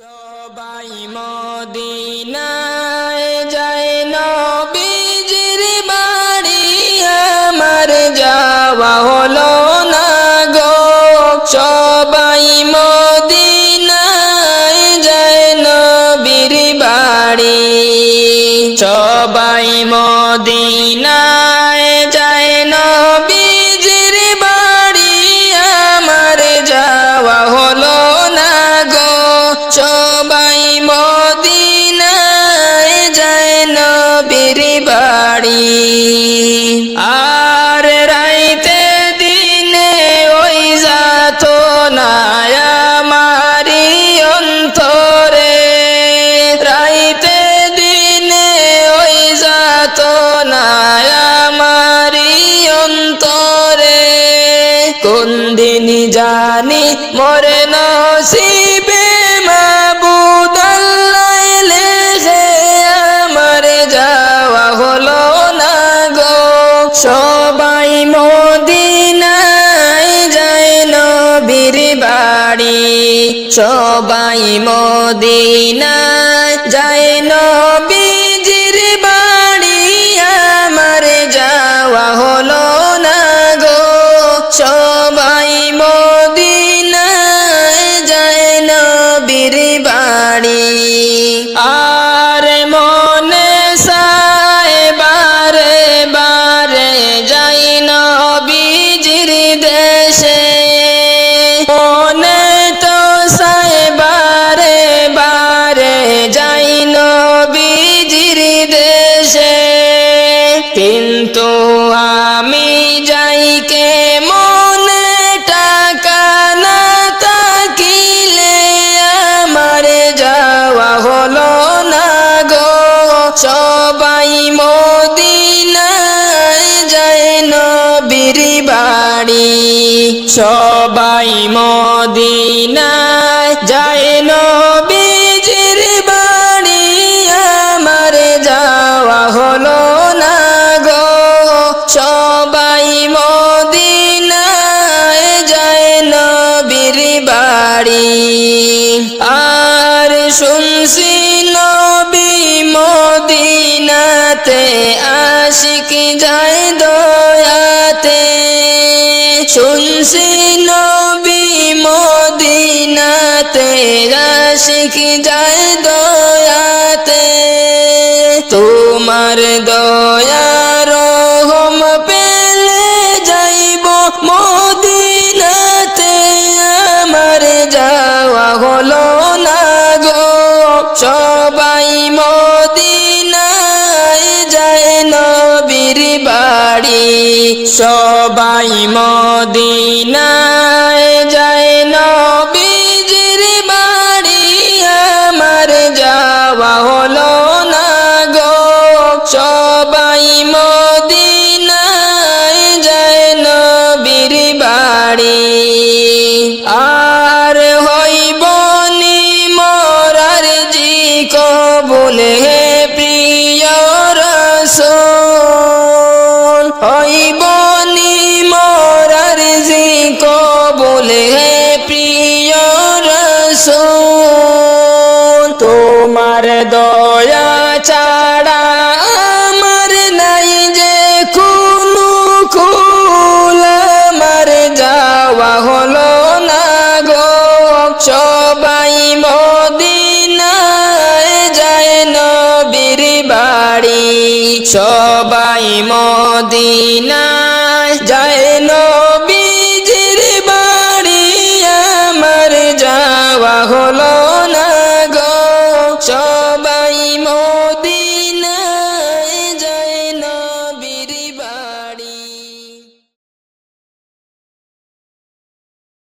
সবাই মদিনায় যায় নবীজির বাড়ি, আমার যাওয়া হলো না গো। সবাই মদিনায় যায় নবীর বাড়ি, সবাই মদিনায় মরে নসিবে মাবুদ আল্লাহ লেখে, আমার যাওয়া হলো না গো। সবাই মদিনায় যায় নবীর বাড়ি। সবাই মদিনায় যায় নবীজির বাড়ি, আমার যাওয়া কিন্তু আমি যাই কে মনে টাকা না তাকিলে আমার যাওয়া হলো না গো। সবাই মদিনায় যায় নবীর বাড়ি। সবাই মদিনায় যায় নবীজির শুনছি নবী মদিনাতে আশিক যায় দয়াতে। শুনছি নবী মদিনাতে আশিক যায় দয়াতে। তোমার দয়ার সবাই মদিনায় যায় নবীজির বাড়ি। আমার যাওয়া হলো না গো। সবাই মদিনায় তোমার দয়া ছাড়া আমার নাই যে কোনো কুল। আমার যাওয়া হলো না গো, সবাই মদিনায় যায় নবীর বাড়ি। সবাই মদিনায়